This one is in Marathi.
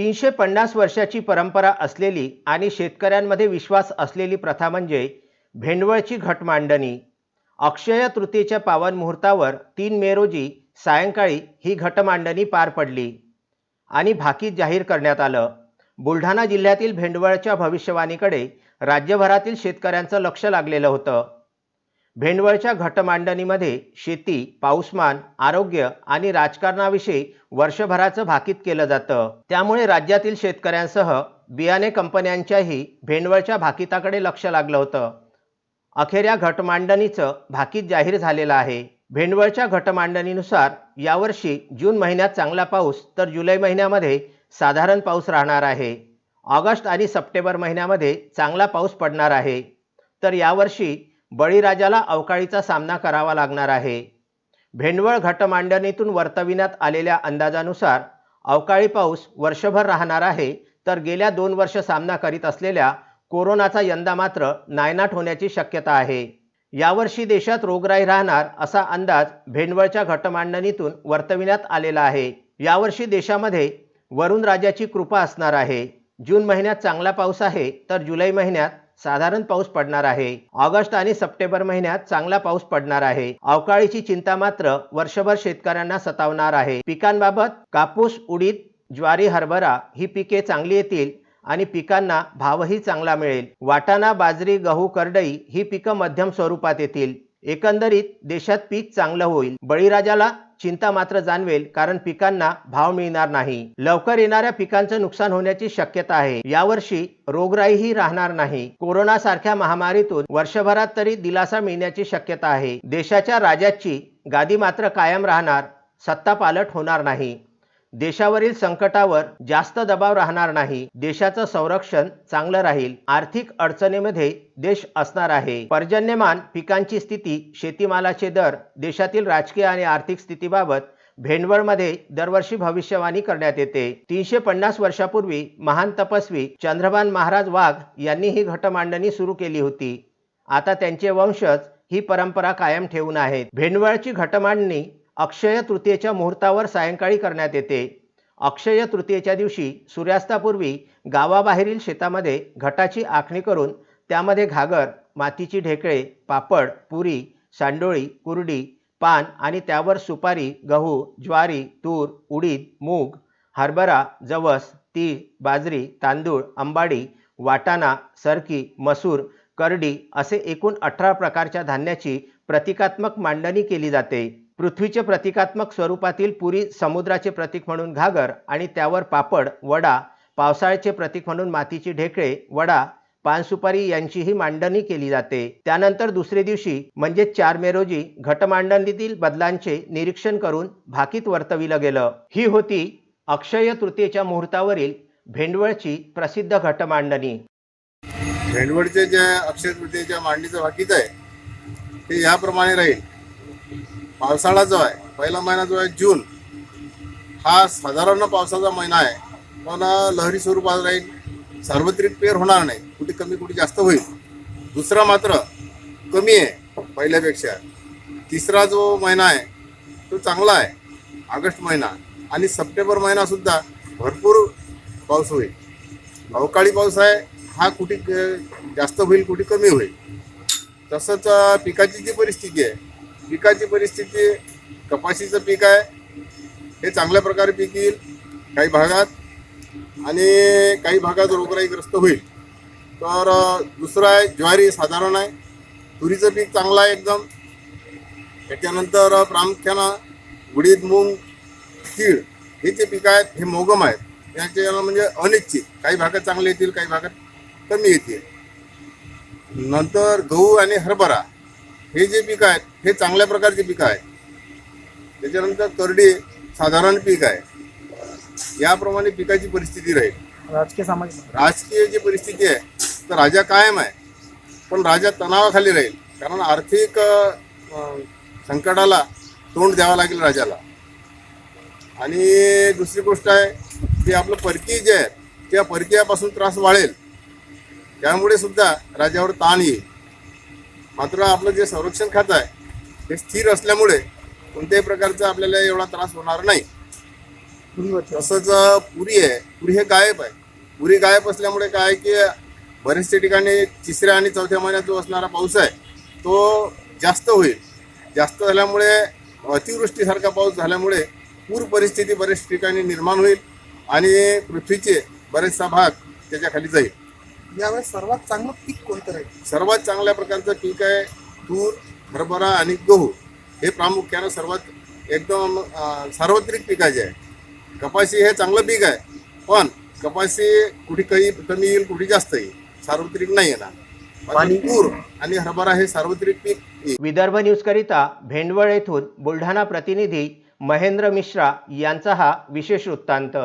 तीनशे पन्नास वर्षाची परंपरा असलेली आणि शेतकऱ्यांमध्ये विश्वास असलेली प्रथा म्हणजे भेंडवळची घट मांडणी अक्षय तृतीयेच्या पावन मुहूर्तावर तीन मे रोजी सायंकाळी ही घट मांडणी पार पडली आणि भाकीत जाहीर करण्यात आलं. बुलढाणा जिल्ह्यातील भेंडवळच्या भविष्यवाणीकडे राज्यभरातील शेतकऱ्यांचं लक्ष लागलेलं होतं. भेंडवळच्या घटमांडणीमध्ये शेती पाऊसमान आरोग्य आणि राजकारणाविषयी वर्षभराचं भाकीत केलं जातं. त्यामुळे राज्यातील शेतकऱ्यांसह बियाणे कंपन्यांच्याही भेंडवळच्या भाकिताकडे लक्ष लागलं होतं. अखेर या घटमांडणीचं भाकीत जाहीर झालेलं आहे. भेंडवळच्या घटमांडणीनुसार यावर्षी जून महिन्यात चांगला पाऊस तर जुलै महिन्यामध्ये साधारण पाऊस राहणार आहे. ऑगस्ट आणि सप्टेंबर महिन्यामध्ये चांगला पाऊस पडणार आहे. तर यावर्षी बळीराजाला अवकाळीचा सामना करावा लागणार आहे. भेंडवळ घटमांडणीतून वर्तविण्यात आलेल्या अंदाजानुसार अवकाळी पाऊस वर्षभर राहणार आहे तर गेल्या दोन वर्ष सामना करीत असलेल्या कोरोनाचा यंदा मात्र नायनाट होण्याची शक्यता आहे. यावर्षी देशात रोगराई राहणार असा अंदाज भेंडवळच्या घटमांडणीतून वर्तविण्यात आलेला आहे. यावर्षी देशामध्ये वरुण राजाची कृपा असणार आहे. जून महिन्यात चांगला पाऊस आहे तर जुलै महिन्यात साधारण पाऊस पडणार आहे. ऑगस्ट आणि सप्टेंबर महिन्यात चांगला पाऊस पडणार आहे. अवकाळीची चिंता मात्र वर्षभर शेतकऱ्यांना सतावणार आहे. पिकांबाबत कापूस उडीद ज्वारी हरभरा ही पिके चांगली येतील आणि पिकांना भावही चांगला मिळेल. वाटाणा बाजरी गहू करडई ही पिकं मध्यम स्वरूपात येतील. एकंदरीत देशात पीक चांगलं होईल. बळीराजाला चिंता मात्र जाणवेल कारण पिकांना भाव मिळणार नाही. लवकर येणाऱ्या पिकांचं नुकसान होण्याची शक्यता आहे. यावर्षी रोगराईही राहणार नाही. कोरोना सारख्या महामारीतून वर्षभरात तरी दिलासा मिळण्याची शक्यता आहे. देशाच्या राजाची गादी मात्र कायम राहणार सत्ता पालट होणार नाही. देशावरील संकटावर जास्त दबाव राहणार नाही देशाचं संरक्षण चांगलं राहील आर्थिक अडचणीमध्ये देश असणार आहे. पर्जन्यमान पिकांची स्थिती शेतीमालाचे दर देशातील राजकीय आणि आर्थिक स्थितीबाबत भेंडवळमध्ये दरवर्षी भविष्यवाणी करण्यात येते. तीनशे पन्नास वर्षापूर्वी महान तपस्वी चंद्रभान महाराज वाघ यांनी ही घटमांडणी सुरू केली होती. आता त्यांचे वंशज ही परंपरा कायम ठेवून आहेत. भेंडवळची घटमांडणी अक्षय तृतीयेच्या मुहूर्तावर सायंकाळी करण्यात येते. अक्षय तृतीयेच्या दिवशी सूर्यास्तापूर्वी गावाबाहेरील शेतामध्ये घटाची आखणी करून त्यामध्ये घागर मातीची ढेकळे पापड पुरी सांडोळी कुरडी पान आणि त्यावर सुपारी गहू ज्वारी तूर उडीद मूग हरभरा जवस तीळ बाजरी तांदूळ अंबाडी वाटाणा सरकी मसूर करडी असे एकूण अठरा प्रकारच्या धान्याची प्रतिकात्मक मांडणी केली जाते. पृथ्वीचे प्रतिकात्मक स्वरूपातील पुरी समुद्राचे प्रतीक म्हणून घागर आणि त्यावर पापड वडा पावसाळ्याचे प्रतीक म्हणून मातीची ढेकळे वडा पानसुपारी यांचीही मांडणी केली जाते. त्यानंतर दुसरे दिवशी म्हणजे चार मे रोजी घटमांडणीतील बदलांचे निरीक्षण करून भाकीत वर्तविलं गेलं. ही होती अक्षय तृतीयेच्या मुहूर्तावरील भेंडवळची प्रसिद्ध घटमांडणी. भेंडवळचे जे अक्षय तृतीयेच्या मांडणीचं भाकीत आहे ते याप्रमाणे राहील. पावसाळा जो आहे पहिला महिना जो आहे जून. हा साधारण पावसाचा महिना आहे. पण लहरी स्वरूपात राहील. सार्वत्रिक पेर होणार नाही. कुठे कमी कुठे जास्त होईल. दुसरा मात्र कमी आहे पहिल्यापेक्षा. तिसरा जो महिना आहे तो चांगला आहे. ऑगस्ट महिना. आणि सप्टेंबर महिनासुद्धा भरपूर पाऊस होईल. अवकाळी पाऊस आहे हा कुठे जास्त होईल कुठे कमी होईल. तसंच पिकाची जी परिस्थिती आहे पिकाची परिस्थिती कपाशीचं पीक आहे हे चांगल्या प्रकारे पीक येईल काही भागात आणि काही भागात रोगराईग्रस्त होईल. तर दुसरं आहे ज्वारी साधारण आहे. तुरीचं पीक चांगलं आहे एकदम. त्याच्यानंतर प्रामुख्यानं उडीद मूग तीळ हे जे पिकं आहेत हे मोगम आहेत. याच्या म्हणजे अनिश्चित. काही भागात चांगले येतील काही भागात कमी येतील. नंतर गहू आणि हरभरा. हे जे पीक आहेत हे चांगल्या प्रकारचे पिकं आहेत त्याच्यानंतर करडी साधारण पीक आहे. याप्रमाणे पिकाची परिस्थिती राहील. राजकीय सामाजिक राजकीय जी परिस्थिती आहे तर राजा कायम आहे. पण राजा तणावाखाली राहील. कारण आर्थिक संकटाला तोंड द्यावं लागेल राजाला. आणि दुसरी गोष्ट आहे की आपलं परकीय जे आहे त्या परकीयापासून त्रास वाढेल. त्यामुळे सुद्धा राजावर ताण येईल. मात्र आपलं जे संरक्षण खातं आहे ते स्थिर असल्यामुळे कोणत्याही प्रकारचा आपल्याला एवढा त्रास होणार नाही. तसंच पुरी आहे. पुरी हे गायब आहे. पुरी गायब असल्यामुळे काय आहे की बरेचसे ठिकाणी तिसऱ्या आणि चौथ्या महिन्यात जो असणारा पाऊस आहे तो जास्त होईल. जास्त झाल्यामुळे अतिवृष्टीसारखा पाऊस झाल्यामुळे पूर परिस्थिती बऱ्याच ठिकाणी निर्माण होईल आणि पृथ्वीचे बरेचसा भाग त्याच्याखाली जाईल. यावेळेस सर्वात चांगलं पीक कोणतं राहील? सर्वात चांगल्या प्रकारचं पीक आहे तूर हरभरा आणि गहू. हे प्रामुख्यानं सर्वात एकदम अं, सार्वत्रिक पिकाचे आहे. कपाशी हे चांगलं पीक आहे पण कपाशी कुठे काही कमी येईल कुठे जास्त येईल सार्वत्रिक नाही येणार. तूर आणि हरभरा हे सार्वत्रिक पीक येईल. विदर्भ न्यूजकरिता भेंडवळ येथून बुलढाणा प्रतिनिधी महेंद्र मिश्रा यांचा हा विशेष वृत्तांत.